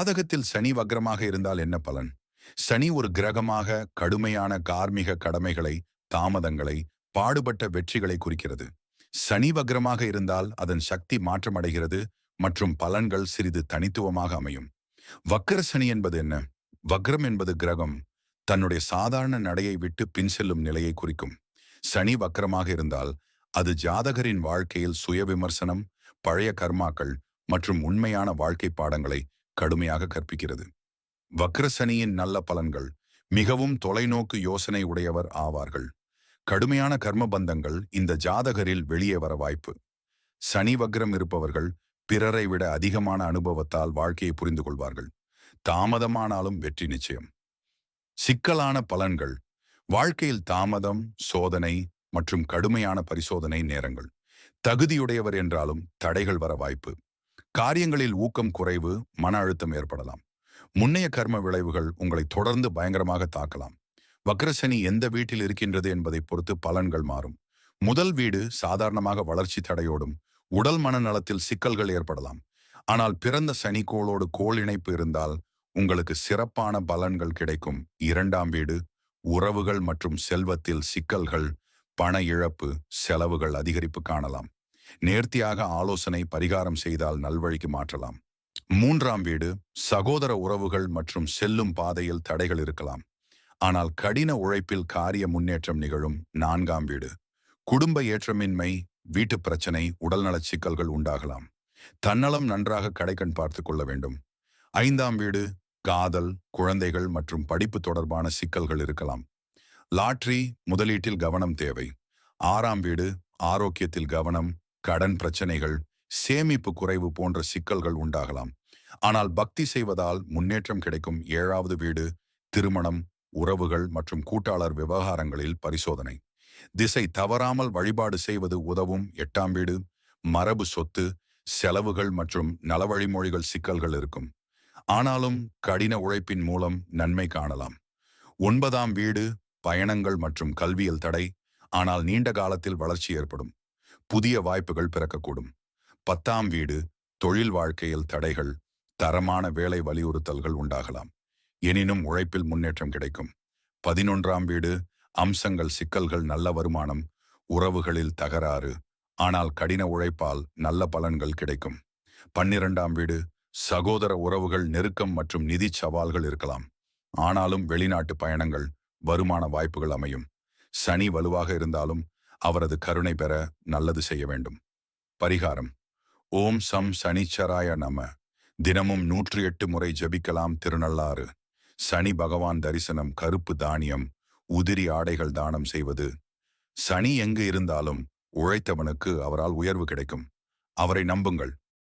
ஜாதகத்தில் சனி வக்ரமாக இருந்தால் என்ன பலன்? சனி ஒரு கிரகமாக கடுமையான கார்மிக கடமைகளை தாமதங்களை பாடுபட்ட வெற்றிகளை குறிக்கிறது. சனி வக்ரமாக இருந்தால் அதன் சக்தி மாற்றமடைகிறது மற்றும் பலன்கள் சிறிது தனித்துவமாக அமையும். வக்கர சனி என்பது என்ன? வக்ரம் என்பது கிரகம். தன்னுடைய சாதாரண நடையை விட்டு பின் செல்லும் நிலையை குறிக்கும். சனி வக்கரமாக இருந்தால் அது ஜாதகரின் வாழ்க்கையில் சுய விமர்சனம் பழைய கர்மாக்கள் மற்றும் உண்மையான வாழ்க்கை பாடங்களை கடுமையாக கற்பிக்கிறது. வக்ர சனியின் நல்ல பலன்கள் மிகவும் தொலைநோக்கு யோசனை உடையவர் ஆவார்கள். கடுமையான கர்மபந்தங்கள் இந்த ஜாதகரில் வெளியே வர வாய்ப்பு. சனி வக்ரம் இருப்பவர்கள் பிறரை விட அதிகமான அனுபவத்தால் வாழ்க்கையை புரிந்து கொள்வார்கள். தாமதமானாலும் வெற்றி நிச்சயம். சிக்கலான பலன்கள் வாழ்க்கையில் தாமதம் சோதனை மற்றும் கடுமையான பரிசோதனை நேரங்கள். தகுதியுடையவர் என்றாலும் தடைகள் வர வாய்ப்பு. காரியங்களில் ஊக்கம் குறைவு மன அழுத்தம் ஏற்படலாம். முன்னைய கர்ம விளைவுகள் உங்களை தொடர்ந்து பயங்கரமாக தாக்கலாம். வக்ரசனி எந்த வீட்டில் இருக்கின்றது என்பதை பொறுத்து பலன்கள் மாறும். முதல் வீடு சாதாரணமாக வளர்ச்சி தடையோடும் உடல் மனநலத்தில் சிக்கல்கள் ஏற்படலாம். ஆனால் பிறந்த சனிக்கோளோடு கோள் இணைப்பு இருந்தால் உங்களுக்கு சிறப்பான பலன்கள் கிடைக்கும். இரண்டாம் வீடு உறவுகள் மற்றும் செல்வத்தில் சிக்கல்கள் பண இழப்பு செலவுகள் அதிகரிப்பு காணலாம். நேர்த்தியாக ஆலோசனை பரிகாரம் செய்தால் நல்வழிக்கு மாற்றலாம். மூன்றாம் வீடு சகோதர உறவுகள் மற்றும் செல்லும் பாதையில் தடைகள் இருக்கலாம். ஆனால் கடின உழைப்பில் காரிய முன்னேற்றம் நிகழும் நான்காம் வீடு. குடும்ப ஏற்றமின்மை வீட்டு பிரச்சனை உடல்நலச் சிக்கல்கள் உண்டாகலாம். தன்னலம் நன்றாக கடைக்கண் பார்த்து கொள்ள வேண்டும். ஐந்தாம் வீடு காதல் குழந்தைகள் மற்றும் படிப்பு தொடர்பான சிக்கல்கள் இருக்கலாம். லாட்ரி முதலீட்டில் கவனம் தேவை. ஆறாம் வீடு ஆரோக்கியத்தில் கவனம் கடன் பிரச்சனைகள் சேமிப்பு குறைவு போன்ற சிக்கல்கள் உண்டாகலாம். ஆனால் பக்தி செய்வதால் முன்னேற்றம் கிடைக்கும் ஏழாவது வீடு திருமணம் உறவுகள் மற்றும் கூட்டாளர் விவகாரங்களில் பரிசோதனை. திசை தவறாமல் வழிபாடு செய்வது உதவும் எட்டாம் வீடு மரபு சொத்து செலவுகள் மற்றும் நலவழிமொழிகள் சிக்கல்கள் இருக்கும். ஆனாலும் கடின உழைப்பின் மூலம் நன்மை காணலாம். ஒன்பதாம் வீடு பயணங்கள் மற்றும் கல்வியல் தடை. ஆனால் நீண்ட காலத்தில் வளர்ச்சி ஏற்படும். புதிய வாய்ப்புகள் பிறக்கக்கூடும். பத்தாம் வீடு தொழில் வாழ்க்கையில் தடைகள் தரமான வேலை வலியுறுத்தல்கள் உண்டாகலாம். எனினும் உழைப்பில் முன்னேற்றம் கிடைக்கும். பதினொன்றாம் வீடு அம்சங்கள் சிக்கல்கள் நல்ல வருமானம் உறவுகளில் தகராறு ஆனால் கடின உழைப்பால் நல்ல பலன்கள் கிடைக்கும். பன்னிரண்டாம் வீடு சகோதர உறவுகள் நெருக்கம் மற்றும் நிதி சவால்கள் இருக்கலாம். ஆனாலும் வெளிநாட்டு பயணங்கள் வருமான வாய்ப்புகள் அமையும். சனி வலுவாக இருந்தாலும் அவரது கருணை பெற நல்லது செய்ய வேண்டும். பரிகாரம். ஓம் சம் சனிச்சராய நம. தினமும் நூற்றி எட்டு முறை ஜபிக்கலாம் திருநள்ளாறு. சனி பகவான் தரிசனம் கருப்பு தானியம் உதிரி ஆடைகள் தானம் செய்வது. சனி எங்கு இருந்தாலும் உழைத்தவனுக்கு அவரால் உயர்வு கிடைக்கும். அவரை நம்புங்கள்.